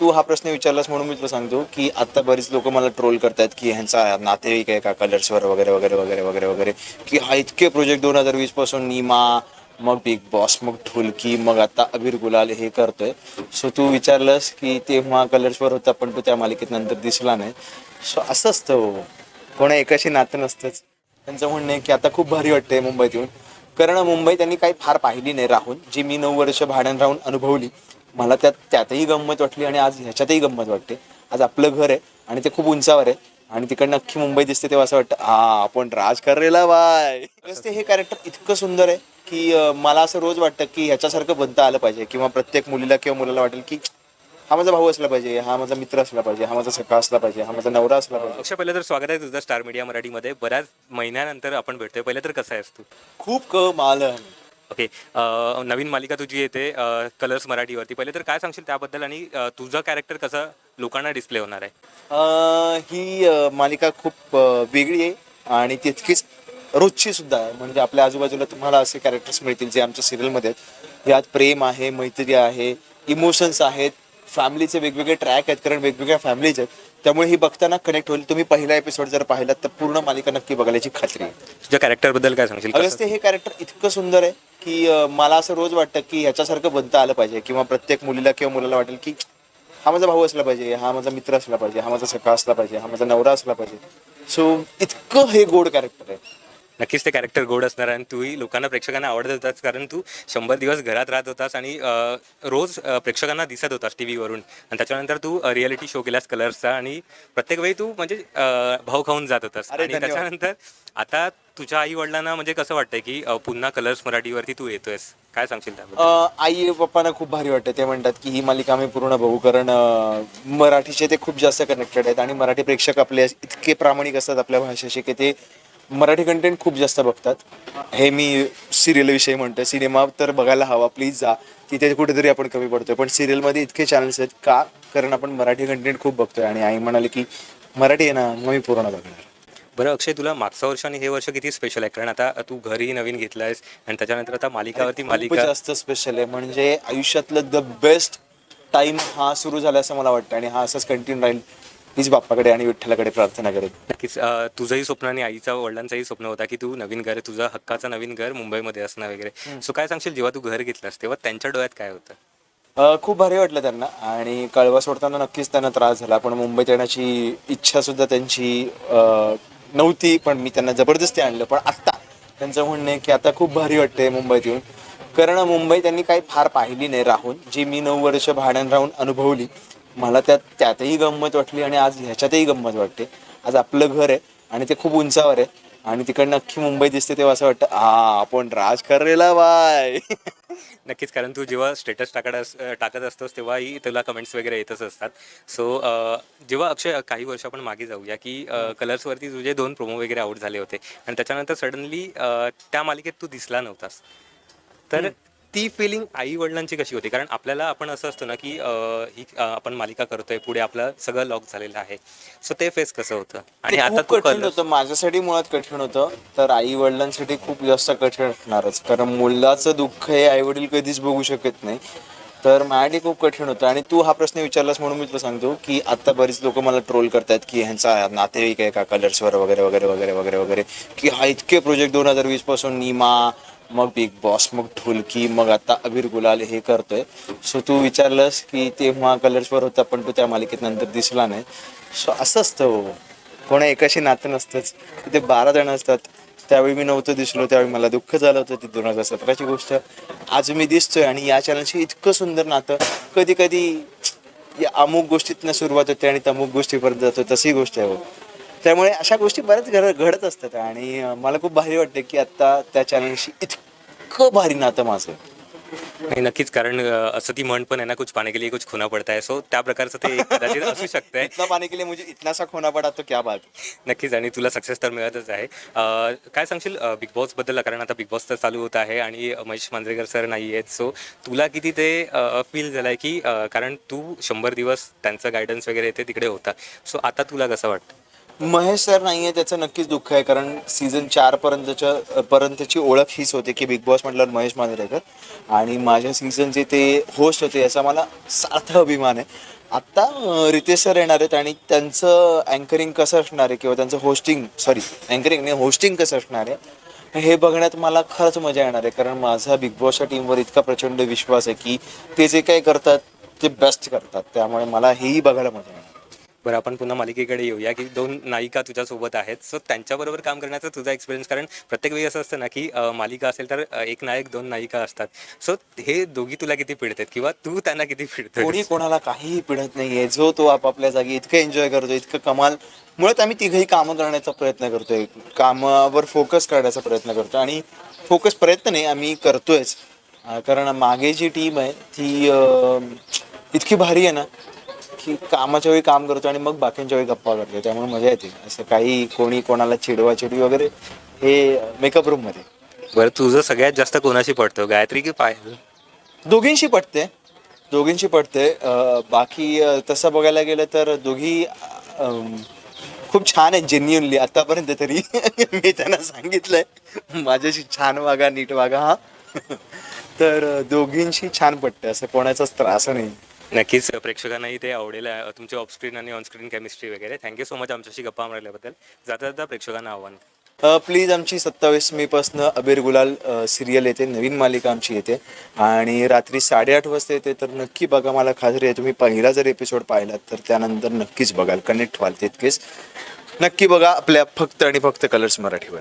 तू हा प्रश्न विचारलास म्हणून मी तुला सांगतो की आता बरीच लोक मला ट्रोल करतात की ह्यांचा नातेवाईक आहे का कलर्सवर वगैरे वगैरे वगैरे वगैरे वगैरे. की हा इतके प्रोजेक्ट दोन हजार वीसपासून निमा मग बिग बॉस मग ढोलकी मग आता अबीर गुलाल हे करतोय. सो तू विचारलंस की तेव्हा कलर्सवर होता पण तो त्या मालिकेत नंतर दिसला नाही. सो असं असतं हो. कोणा एकाशी नातं नसतंच. त्यांचं म्हणणं आहे की आता खूप भारी वाटतंय मुंबईत येऊन. कारण मुंबई त्यांनी काही फार पाहिली नाही राहून जी मी नऊ वर्ष भाड्यानं राहून अनुभवली. मला त्यात त्यातही गंमत वाटली आणि आज ह्याच्यातही गंमत वाटते. आज आपलं घर आहे आणि ते खूप उंचावर आहे आणि तिकडनं अख्खी मुंबई दिसते तेव्हा असं वाटतं हा आपण राज करेला बाय. ते हे कॅरेक्टर इतकं सुंदर आहे की मला असं रोज वाटतं की ह्याच्यासारखं बनता आलं पाहिजे किंवा प्रत्येक मुलीला किंवा मुलाला वाटेल की हा माझा भाऊ असला पाहिजे हा माझा मित्र असला पाहिजे हा माझा सखा असला पाहिजे हा माझा नवरा असला पाहिजे. अक्षय पहिलं तर स्वागत आहे तुझं स्टार मीडिया मराठीमध्ये. बऱ्याच महिन्यानंतर आपण भेटतोय. पहिलं तर कसं आहेस तू? खूप कमालन ओके अं, नवीन मालिका तुझी येते कलर्स मराठीवरती. पहिले तर काय सांगशील त्याबद्दल आणि अं, तुझं कॅरेक्टर कसं लोकांना डिस्प्ले होणार आहे? अं, ही अं, मालिका खूप अं, वेगळी आहे आणि तितकीच रोजची सुद्धा आहे. म्हणजे आपल्या आजूबाजूला तुम्हाला असे कॅरेक्टर्स मिळतील जे आमच्या सिरियलमध्ये आहेत. यात प्रेम आहे मैत्री आहे इमोशन्स आहेत फॅमिलीचे वेगवेगळे ट्रॅक आहेत कारण वेगवेगळ्या फॅमिलीज आहेत. त्यामुळे ही बघताना कनेक्ट होईल. तुम्ही पहिला एपिसोड जर पाहिलात तर पूर्ण मालिका नक्की बघायची खात्री आहे. तुझ्या कॅरेक्टरबद्दल काय सांगशील? अगस कसं? ते हे कॅरेक्टर इतकं सुंदर आहे की अं, मला असं रोज वाटतं की ह्याच्यासारखं बनता आलं पाहिजे किंवा प्रत्येक मुलीला किंवा मुलाला वाटेल की हा माझा भाऊ असला पाहिजे हा माझा मित्र असला पाहिजे हा माझा सखा असला पाहिजे हा माझा नवरा असला पाहिजे. सो इतकं हे गोड कॅरेक्टर आहे. नक्कीच ते कॅरेक्टर गोड असणार आणि तूही लोकांना प्रेक्षकांना आवडत होतास कारण तू शंभर दिवस घरात राहत होतास आणि अं, रोज अं, प्रेक्षकांना दिसत होतास टी व्हीवरून आणि त्याच्यानंतर तू रियालिटी शो केलास कलर्सचा आणि प्रत्येक वेळी तू म्हणजे अं, भाव खाऊन जात होतास. अरे, आणि धन्यवाद. त्याच्यानंतर आता तुझ्या आई वडिलांना म्हणजे कसं वाटतंय की अं, पुन्हा कलर्स मराठीवरती तू येतोयस? काय सांगशील त्याबद्दल? अं, आई पप्पांना खूप भारी वाटतं ते म्हणतात की ही मालिका आम्ही पूर्ण बघू कारण अं, मराठीचे ते खूप जास्त कनेक्टेड आहेत आणि मराठी प्रेक्षक आपले इतके प्रामाणिक असतात आपल्या भाषेशी की ते मराठी कंटेंट खूप जास्त बघतात. हे मी सिरियल विषयी म्हणतोय. सिनेमा तर बघायला हवा. प्लीज जा. तिथे कुठेतरी आपण कमी पडतोय. पण सिरियलमध्ये इतके चॅनल्स आहेत. का? कारण आपण मराठी कंटेंट खूप बघतोय. आणि आई म्हणाले की मराठी आहे ना मग मी पूर्ण बघणार. बरं अक्षय तुला मागचं वर्ष आणि हे वर्ष किती स्पेशल आहे? कारण आता तू घरी नवीन घेतलंयस आणि त्याच्यानंतर आता मालिकावरती खूप मालिका जास्त स्पेशल आहे. म्हणजे आयुष्यातलं द बेस्ट टाइम हा सुरू झाला असं मला वाटतं. आणि हा असंच कंटिन्यू राहील. हीच बाप्पाकडे आणि विठ्ठलाकडे प्रार्थना करेल नक्कीच अं, तुझंही स्वप्न आणि आईचा वडिलांचंही स्वप्न होता की तू नवीन घर तुझं हक्काचं नवीन घर मुंबईमध्ये असणं वगैरे. सो काय सांगशील जेव्हा तू घर घेतलास तेव्हा त्यांच्या डोळ्यात काय होतं? अ, खूप भारी वाटलं त्यांना आणि कळवा सोडताना नक्कीच त्यांना त्रास झाला. पण मुंबईत येण्याची इच्छा सुद्धा त्यांची अ, नव्हती पण मी त्यांना जबरदस्ती आणलं. पण आत्ता त्यांचं म्हणणं आहे की आता खूप भारी वाटतंय मुंबईत येऊन. कारण मुंबई त्यांनी काही फार पाहिली नाही राहून. जी मी नऊ वर्ष भाड्यानं राहून अनुभवली मला त्यात त्यातही गंमत वाटली आणि आज ह्याच्यातही गंमत वाटते. आज आपलं घर आहे आणि ते खूप उंचावर आहे. आणि तिकडनं अख्खी मुंबई दिसते तेव्हा असं वाटतं हा आपण राज करेला बाय. नक्कीच कारण तू जेव्हा स्टेटस टाकत अस टाकत असतोस तेव्हाही तुला कमेंट्स वगैरे येतच असतात. सो जेव्हा अक्षय काही वर्ष आपण मागे जाऊया की कलर्सवरती तुझे दोन प्रोमो वगैरे आउट झाले होते. आणि त्याच्यानंतर सडनली त्या मालिकेत तू दिसला नव्हतास. तर ती फिलिंग आई वडिलांची कशी होती? कारण आपल्याला आपण असं असतं ना की अं, ही अं, आपण मालिका करतोय पुढे आपलं सगळं लॉक झालेलं आहे. सो ते फेस कसं होतं? आणि आता खूप तू कठीण होतं. माझ्यासाठी मुळात कठीण होतं. तर आई वडिलांसाठी खूप जास्त कठीण असणारच. कारण मुलाचं दुःख हे आई वडील कधीच बघू शकत नाही. तर माझ्यासाठी खूप कठीण होतं. आणि तू हा प्रश्न विचारलास म्हणून मी तुला सांगतो की आता बरीच लोक मला ट्रोल करतात की ह्यांचा नातेवाईक आहे का? कलर्सवर वगैरे वगैरे वगैरे वगैरे वगैरे. की हा इतके प्रोजेक्ट दोन हजार वीसपासून नीमा मग बिग बॉस मग ढोलकी मग आता अबीर गुलाल हे करतोय. सो तू विचारलंस की तेव्हा कलर्सवर होता पण तो त्या मालिकेत नंतर दिसला नाही. सो असं असतं हो. कोणा एकाशी नातं नसतंच. तिथे बारा जण असतात. त्यावेळी मी नव्हतं दिसलो त्यावेळी मला दुःख झालं होतं ती दोन हजार सतराची गोष्ट. आज मी दिसतोय आणि या चॅनलशी इतकं सुंदर नातं. कधी कधी या अमुक गोष्टीतनं सुरुवात होते आणि तमुक गोष्टीपर्यंत जातो तशी गोष्ट आहे हो. त्यामुळे अशा गोष्टी बऱ्याच घड घडत असतात आणि मला खूप भारी वाटते की आत्ता त्या चॅनलशी इतकं भारी नातं माझं. नाही नक्कीच. कारण असं ती म्हण पण आहे ना कुछ पाने के लिए कुछ खुना पडता है सो त्या प्रकारचं ते कदाचित असू शकतंय. इतना पाने के लिए मुझे इतना सा खोना पडा तो क्या बात? नक्कीच. आणि तुला सक्सेस तर मिळतच आहे. अं, काय सांगशील बिग बॉसबद्दल? कारण आता बिग बॉस तर चालू होत आहे आणि महेश मांजरेकर सर नाही आहेत. सो तुला किती ते फील झालं आहे की अं, कारण तू शंभर दिवस त्यांचं गायडन्स वगैरे ते तिकडे होता. सो आता तुला कसं वाटतं? महेश सर नाहीये त्याचं नक्कीच दुःख आहे कारण सीझन चार पर्यंतच्या पर्यंतची ओळख हीच होते की बिग बॉस म्हटल्यावर महेश मांजरेकर. आणि माझ्या सीझनचे ते होस्ट होते याचा मला सार्थ अभिमान आहे. आत्ता रितेश सर येणार आहेत आणि त्यांचं अँकरिंग कसं असणार आहे किंवा त्यांचं होस्टिंग सॉरी अँकरिंग नाही होस्टिंग कसं असणार आहे हे बघण्यात मला खरंच मजा येणार आहे. कारण माझा बिग बॉसच्या टीमवर इतका प्रचंड विश्वास आहे की ते जे काही करतात ते बेस्ट करतात. त्यामुळे मला हेही बघायला मजा येणार. बरं आपण पुन्हा मालिकेकडे येऊया की दोन नायिका तुझ्यासोबत आहेत. सो त्यांच्याबरोबर काम करण्याचा तुझा एक्सपिरियन्स कारण प्रत्येक वेळी असं असतं ना की मालिका असेल तर एक नायक दोन नायिका असतात. सो हे दोघी तुला किती पिडतात किंवा तू त्यांना किती पिडतो कोणी कोणाला काहीही पिडत नाहीये. जो तो आपापल्या जागी इतकं एन्जॉय करतो इतकं कमाल. मुळात आम्ही तिघही कामं करण्याचा प्रयत्न करतोय. कामावर फोकस करण्याचा प्रयत्न करतो आणि फोकस प्रयत्न नाही आम्ही करतोयच. कारण मागे जी टीम आहे ती इतकी भारी आहे ना की कामाच्या वेळी काम करतो आणि मग बाकींच्या वेळी गप्पा करतो. त्यामुळे मजा येते. असं काही कोणी कोणाला चिडवा चिडवी वगैरे हे मेकअप रूममध्ये बरं तुझं सगळ्यात जास्त कोणाशी पडतो? गायत्री की पायल? दोघींशी पटते दोघींशी पटते अं, बाकी तसं बघायला गेलं तर दोघी खूप छान आहेत जेन्युनली आतापर्यंत तरी मी त्यांना सांगितलंय. माझ्याशी छान वागा नीट वागा हा. तर दोघींशी छान पटते असं कोणाचाच त्रास नाही. नक्कीच प्रेक्षकांनाही ते आवडेल तुमची ऑफस्क्रीन आणि ऑनस्क्रीन केमिस्ट्री वगैरे. थँक्यू सो मच आमच्याशी गप्पा मारल्याबद्दल. जाता जाता प्रेक्षकांना आव्हान. प्लीज आमची सत्तावीस मेपासनं अबीर गुलाल सिरियल येते नवीन मालिका आमची येते. आणि रात्री साडेआठ वाजता येते तर नक्की बघा मला खात्री आहे. तुम्ही पहिला जर एपिसोड पाहिलात तर त्यानंतर नक्कीच बघाल. कनेक्ट व्हाल तितकेच. नक्की बघा आपल्या फक्त आणि फक्त कलर्स मराठीवर.